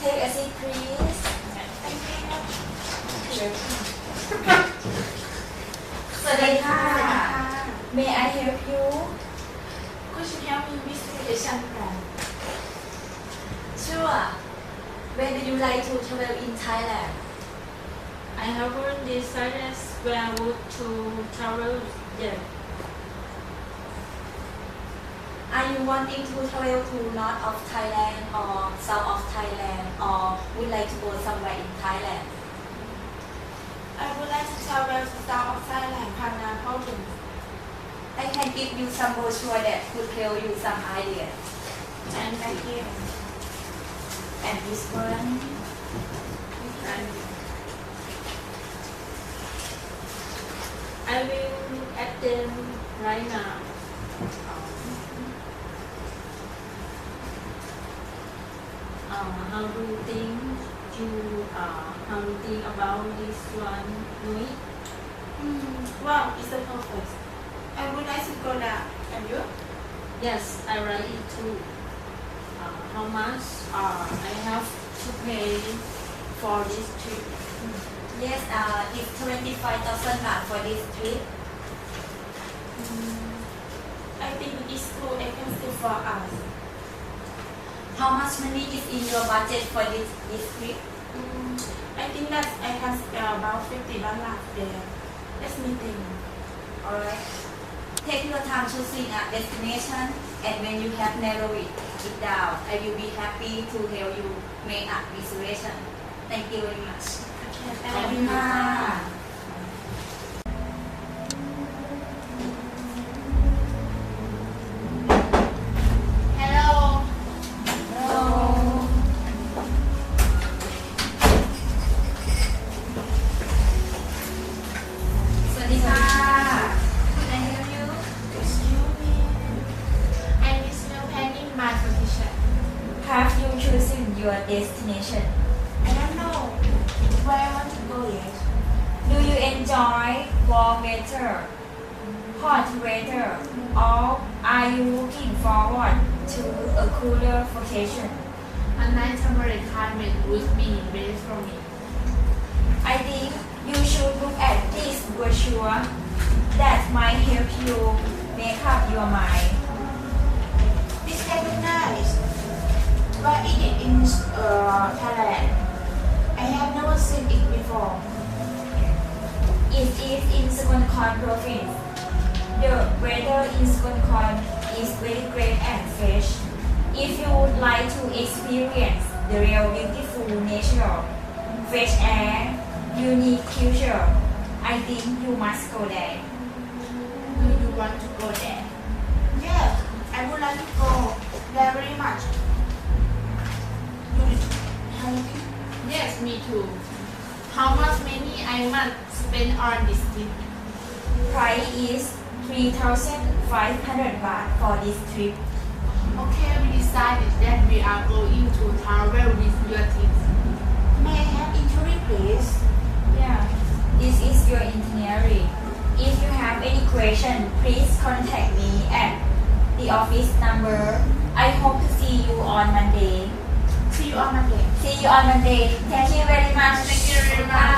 Take a seat, please. May I help you? Could you help me with the? Sure. When do you like to travel in Thailand? I haven't decided where I would to travel yet. You wanting to travel to north of Thailand or south of Thailand or would like to go somewhere in Thailand? I would like to travel to south of Thailand, Phang province. I can give you some brochure that could tell you some ideas. And thank you. And this one. And I will look at them right now. Oh. Uh, how do you think you uh, how do you think about this one, Nui? Mm, wow, it's a perfect. I would like to go there. And you? Yes, I write it too. Uh, how much uh, I have to pay for this trip? Yes, uh, it's 25,000 baht for this trip. Mm, I think it's too expensive for us. How much money is in your budget for this, this trip? Mm, I think that I can spare about 50 dollars there. Let me think. Alright. Take your time choosing a destination and when you have narrowed it, it down, I will be happy to help you make a reservation. Thank you very much. Okay, ขอบ thank คุณ you. ค่ะ Destination? I don't know where I want to go yet. Do you enjoy warm weather, hot weather, or are you looking forward to a cooler vacation? A nice temperate climate would be best for me. I think you should look at this brochure that might help you make up your mind. Sukhonkhon province. The weather in Sukhonkhon is very great and fresh. If you would like to experience the real beautiful nature, fresh air, unique culture, I think you must go there. Do you want to go there? Yes, I would like to go there very much. You have it? Yes, me too. How much money I must spend on this trip? Price is 3,500 baht for this trip. Okay, we decided that we are going to travel with your tips. May I have entry, please? Yeah, this is your itinerary. If you have any question, please contact me at the office number. I hope to see you on Monday. See you on Monday. See you on Monday. Thank you very much. Thank you very much.